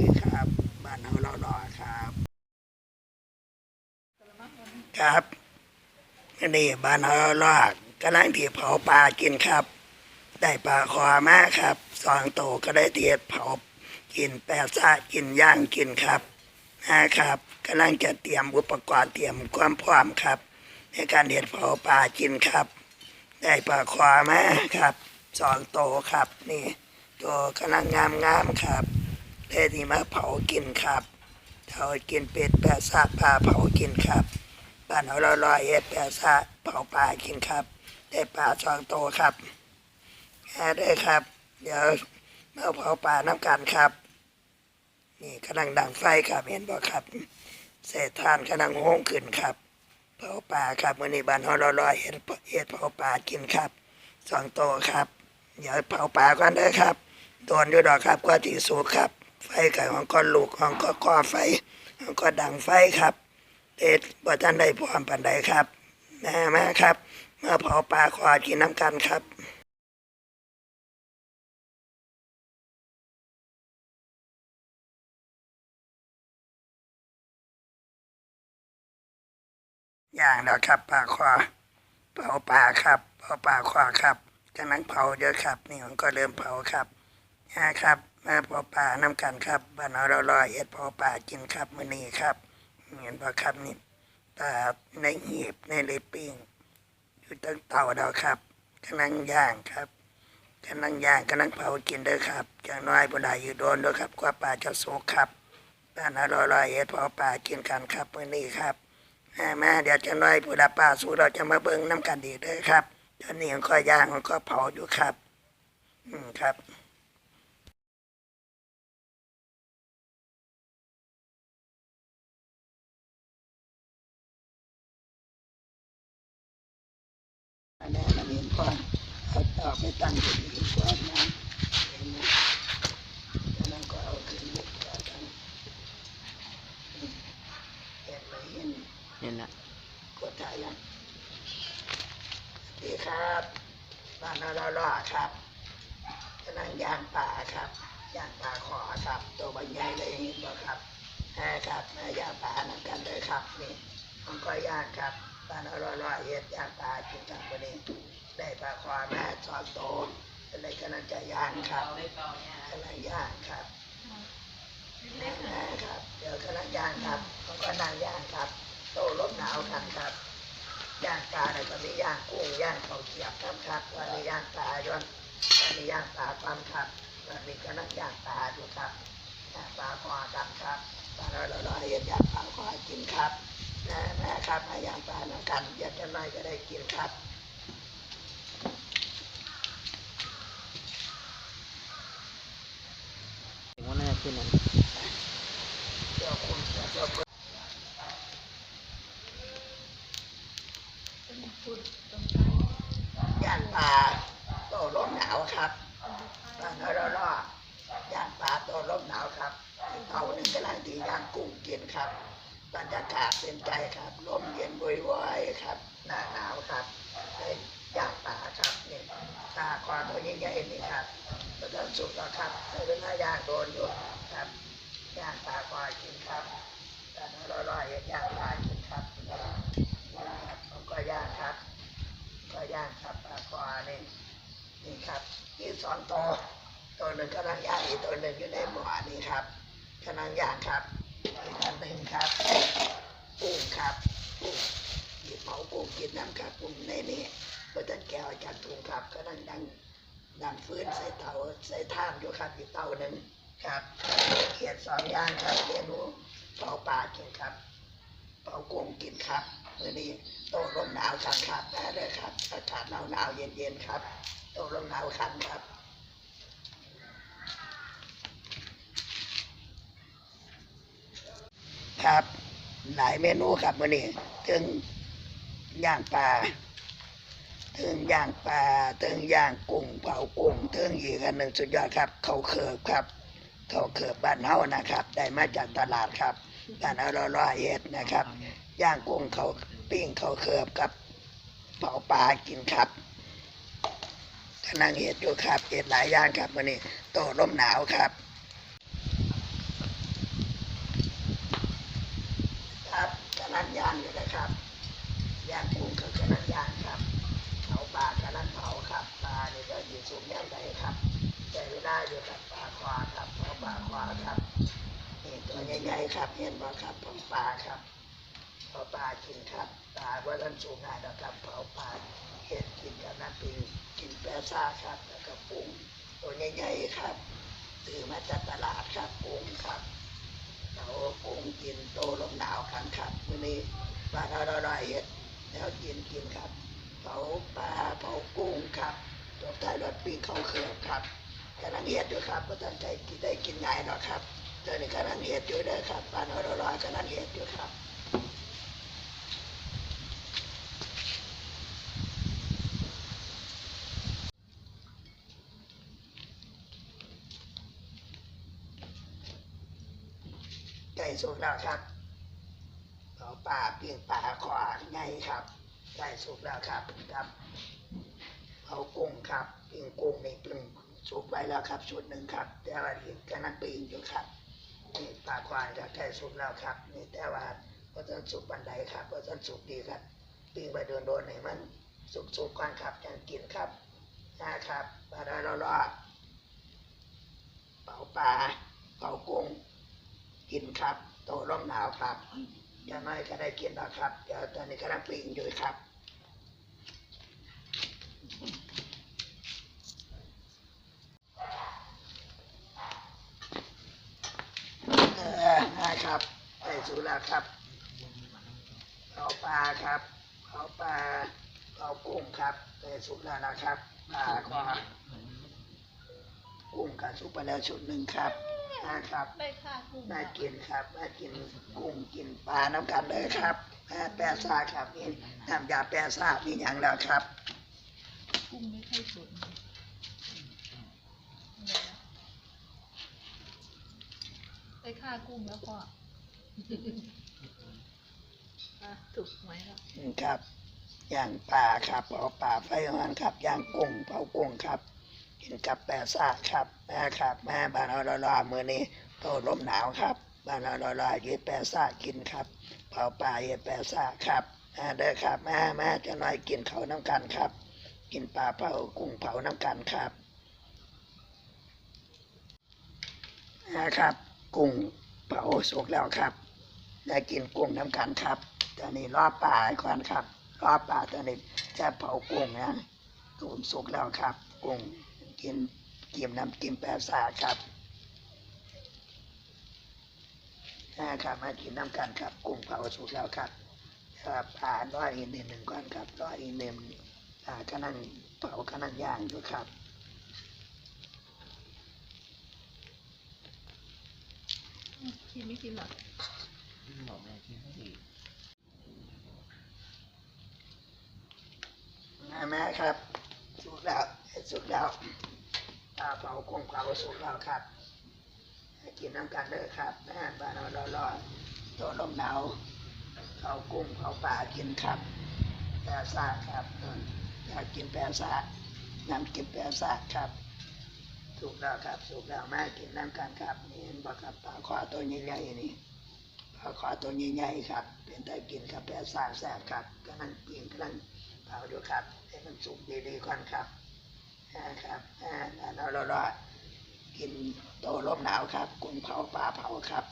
ดีครับ บ้านเฮาเรารอครับครับนี่บ้านเฮาเรารอกำลังที่เผาปลากินครับ ได้ปลาคอมากครับสองโตก็ได้เตียดเผากินแปะซะกินย่างกินครับนะครับกำลังจะเตรียมอุปกรณ์เตรียมความพร้อมครับ ในการเด็ดเผาปลากินครับ ได้ปลาคอมาครับสองโตครับ นี่ตัวกำลังงามงามๆครับ ได้ที่มาเผากินครับเผากินเป็ดแปะซะปลาเผากินครับบ้านเราเราลอยเอ็ดแปะซะเผาปลากินครับ ได้ปลาสองโตครับแค่ได้ครับ เดี๋ยวมาเผาปลาน้ำกันครับ นี่กำลังดังไฟครับเห็นบ่ครับเศษทานกำลังโหงขึ้นครับ เผาปลาครับมื้อนี้บ้านเราลอยเฮ็ดเฮ็ดเผาปลากินครับสองโตครับ เดี๋ยวเผาปลาก่อนเด้อครับโดนอยู่ดอกครับกว่าที่สุกครับ ไฟกับของก็ลูกของก็ก่อไฟของก็ดังไฟครับเด็ดบ่ทันได้พร้อมปานใดครับนะมาครับ เมาเผาปลาขอกินน้ำกันครับอย่างแล้วครับปลาคอเผาปลาครับเผาปลาคอครับกำลังเผาเยอะครับ นี่มันก็เริ่มเผาครับนะครับ มาเผาปลาน้ำกันครับบ้านเราลอยเอ็ดเผาปลากินครับมื้อนี้ครับเห็นบ่ครับนี่ปลาในหีบในเลปิ้งอยู่ตั้งเตาเราครับกำลังย่างครับกำลังย่างกำลังเผากินเด้อครับอย่างน้อยบ่ได้อยู่โดนด้อครับกว่าปลาจะสุกครับบ้านเราลอยเอ็ดเผาปลากินกันครับมื้อนี้ครับอ่ามาเดี๋ยวจะน้อยผู้ดับป่าสู้เราจะมาเบิ่งน้ำกันดีเด้อครับตอนนี้มันก็ย่างมันก็เผาอยู่ครับ อืมครับ ออกไปตั้งบนดีกว่านะเห็นไหมแล้วนั่นก็เอาขึ้นบุกกันเห็นไหมเห็นนี่แหละกดถ่ายยังดีครับบ้านเราล่อครับกำลังย่างปลาครับย่างปลาขอครับ ตัวใบใหญ่เลยเห็นบ่ครับแฮ่ครับแมาย่างปลานักันเลยครับนี่มันก็ย่างครับ บ้านเราล่อๆเฮ็ดย่างปลากินกันวันนี้ได้ปลาขอมาสองตัวก็เลยกำลังจะยางครับกำลังย่างครับนะครับ เดี๋ยวกำลังย่างครับมันก็นั่งยางครับ โตลมหนาวกันครับย่างปลาในตอนนี้ย่างกุ้งย่างเขาเขียบครับครับวันนี้ย่างปลาย้อนวันนี้ย่างปลาความครับวันนี้ก็นั่งย่างปลาอยู่ครับย่างปลาคอกันครับปลาเราเราเห็นย่างปลาคอกินครับ นะนะครับพยายามปานะครับอยากจะน้อยก็ได้กินครับว่าน่าจะขึ้นนั้น เดี๋ยวคุณจะเดี๋ยวคุณย่างปลาโตลมหนาวครับปลาเราเราเราย่างปลาโตลมหนาวครับเอาหนึ่งกำลังดีย่างกุ้งกินครับ บรรยากาศเป็นใจครับลมเย็นวอยๆครับ หน้าหนาวครับได้ยางปลาครับเนี่ยตาคอตัวใหญ่ๆนี่ครับก็ต้องสุกแล้วครับใช้เวลายางโดนอยู่ครับยางปลาคอกินครับแต่ราลอยๆย่างปลากินครับนะครับผมก็ย่างครับ ก็ย่างครับปลาคอนี่นี่ครับที่สองตัวตัวหนึ่งกำลังย่างอีกตัวหนึ่งอยู่ในหม้อนี่ครับกำลังย่างครับ อีกอันหนึ่งครับกุ้งครับกุ้งหยิบเผากุ้งกินน้ำครับกุ้งในนี่เพื่อจะแก้วจากถุงครับกำลังดังดังฟื้นใส่เตาใส่ท่ามอยู่ครับอีกเตาหนึ่งครับเขียดสองอย่างครับเมนูเผาปลากินครับเป่ากุ้งกินครับมื่อนี้โตลมหนาวขันครับได้เลยครับอากาศหนาวหนาวเย็นเย็นๆครับโตลมหนาวขันครับ ครับหลายเมนูครับมื่อนี้ถึงย่างปลาถึงย่างปลาถึงย่างกุ้งเผากุ้งถึงอีกอันหนึ่งสุดยอดครับเขาเขิบครับเขาเขิบบ้านเฮานะครับ ได้มาจากตลาดครับบ้านเฮาเราร้อยเอ็ดนะครับ ย่างกุ้งเขาปิ้งเขาเขือบกับเผาปลากินครับกำลังเห็ดอยู่ครับเห็ดหลายอย่างครับวันนี้โตร่มหนาวครับางอยู่นะครับย่างกุ้งก็กำลังย่างครับเผาปลากำลังเผาครับปลาเนี่ยก็อยู่สูงย่างใดครับแต่เวลาอยู่กับปลาควาครับเผาปลาควาครับนี่ตัวใหญ่ๆครับเห็นบ่ครับเผาปลาครับเผาปลากินครับปลาว่าท่านสูงง่ายนะครับเผาปลาเห็ดกินกับน้ำปิงกินแปซ่าครับแล้วก็ปรุงตัวใหญ่ๆครับซื้อมาจากตลาดครับปรุงครับ เราปรุงกินโตลมหนาวขันครับวันนี้ปลาทอร่อยๆแล้วกินกินครับเผาปลาเผากุ้งครับตกท้ายรถปีกเขาเขือบครับกำลังเฮ็ดอยู่ครับก็ตั้งใจกินได้กินง่ายหรอกครับเจอในกำลังเฮ็ดอยู่เด้อครับปลาเราอร่อยๆกำลังเฮ็ดอยู่ครับ ไก่สุกแล้วครับเอาปลาเปียงปลาขวาไงครับไก่สุกแล้วครับครับเอากุ้งครับเปียงกุ้งนี่ปียงสุกไว้แล้วครับชุดหนึ่งครับ แต่ว่าอีกกำลังปีงอยู่ครับนี่ปลาควายกับไก่สุกแล้วครับ นี่แต่ว่าพอจะสุกบันไดครับพอจะสุกดีครับปีงไปเดินโดนให้มันสุกสุกก่อนครับจังกินครับนะครับปลาได้รอดเป่าปลาเป่ากุ้ง กินครับ โตร่มหนาวครับอย่างน้อยก็ได้กินแล้วครับเดี๋ยวตอนนี้กำลังปีนอยู่ครับเออครับได้สูแล้วครับเอาปลาครับเอาปลาเอากุ้งครับได้สุกแล้วนะครับปลาก็กุ้งกับสุกไปแล้วชุดหนึ่งครับ นะครับไปค่ะกลุ่มมากินครับ มากินกุ้งกินปลาน้ำกันเลยครับมาแปะซาครับนี่น้ำยาแปะซามีอย่างแล้วครับกุ้งไม่ค่อยสดไปค่ากุ้งแล้วพ่ออะถูกไหมครับนี่ครับย่างปลาครับเผาปลาไฟอ่อนครับย่างกุ้งเผากุ้งครับ กินกับแปะซาครับแมาครับแมาบ้านเราลอๆมือนี้โตลมหนาวครับบ้านเราลอๆยืดแปะซากินครับเผาปลายืดแปะซาครับมาเด้อครับแมามาจะน้อยกินเขาน้ำกันครับ กินปลาเผากุ้งเผาน้ำกันครับนะครับ กุ้งเผาสุกแล้วครับได้กินกุ้งน้ำกันครับตอนนี้รอบปลาก่อนครับรอบปลาตอนนี้จะเผากุ้งนะกุ้งสุกแล้วครับกุ้ง กินกิมน้ำกิมแปะซาครับนะครับมากินน้ำกันครับกุ้งเผาสุกแล้วครับครับปลาร้อยอีกนิดหนึ่งก่อนครับร้อยอีกหนึ่งปลาก็นั่งเผาก็นั่งย่างอยู่ครับกินไม่กินหรอกบอกแม่กินไม่ดีมาแม่ครับสุกแล้ว สุกแล้วปลาเผาคงเผาสุกแล้วครับกินน้ำกันเลยครับแม่บ้านเราร้อนๆตัวลมหนาวเขากุ้งเขาปลากินครับแปะซาครับเอออยากกินแปะซาน้ำกินแปะซาครับสุกแล้วครับสุกแล้วแม่กินน้ำกันครับนี่เห็นบ่ครับปลาคอตัวใหญ่ๆนี่ปลาคอตัวใหญ่ๆครับ เป็นได้กินครับแปะซาแซ่บครับกำลังกินกำลังเอาดูครับให้มันสุกดีๆก่อนครับ ครับอ่าเรากินโตลมหนาวครับ กุ้งเผาปลาเผาครับ